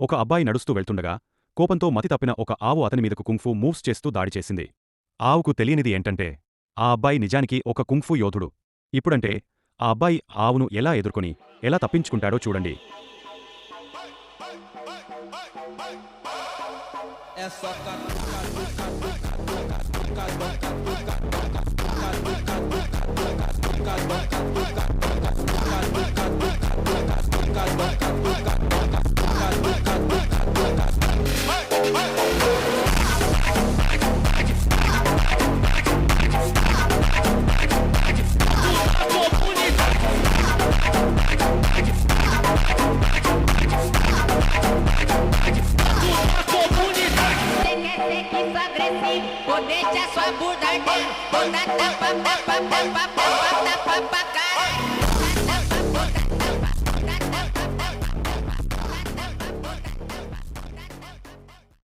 ఒక అబ్బాయి నడుస్తూ వెళ్తుండగా కోపంతో మతి తప్పిన ఒక ఆవు అతని మీదకు కుంఫు మూవ్స్ చేస్తూ దాడి చేసింది. ఆవుకు తెలియనిది ఏంటంటే ఆ అబ్బాయి నిజానికి ఒక కుంఫు యోధుడు. ఇప్పుడంటే ఆ అబ్బాయి ఆవును ఎలా ఎదుర్కొని ఎలా తప్పించుకుంటాడో చూడండి. presi, con ella su abundante, con tapa, tapa, tapa, tapa, tapa, tapa,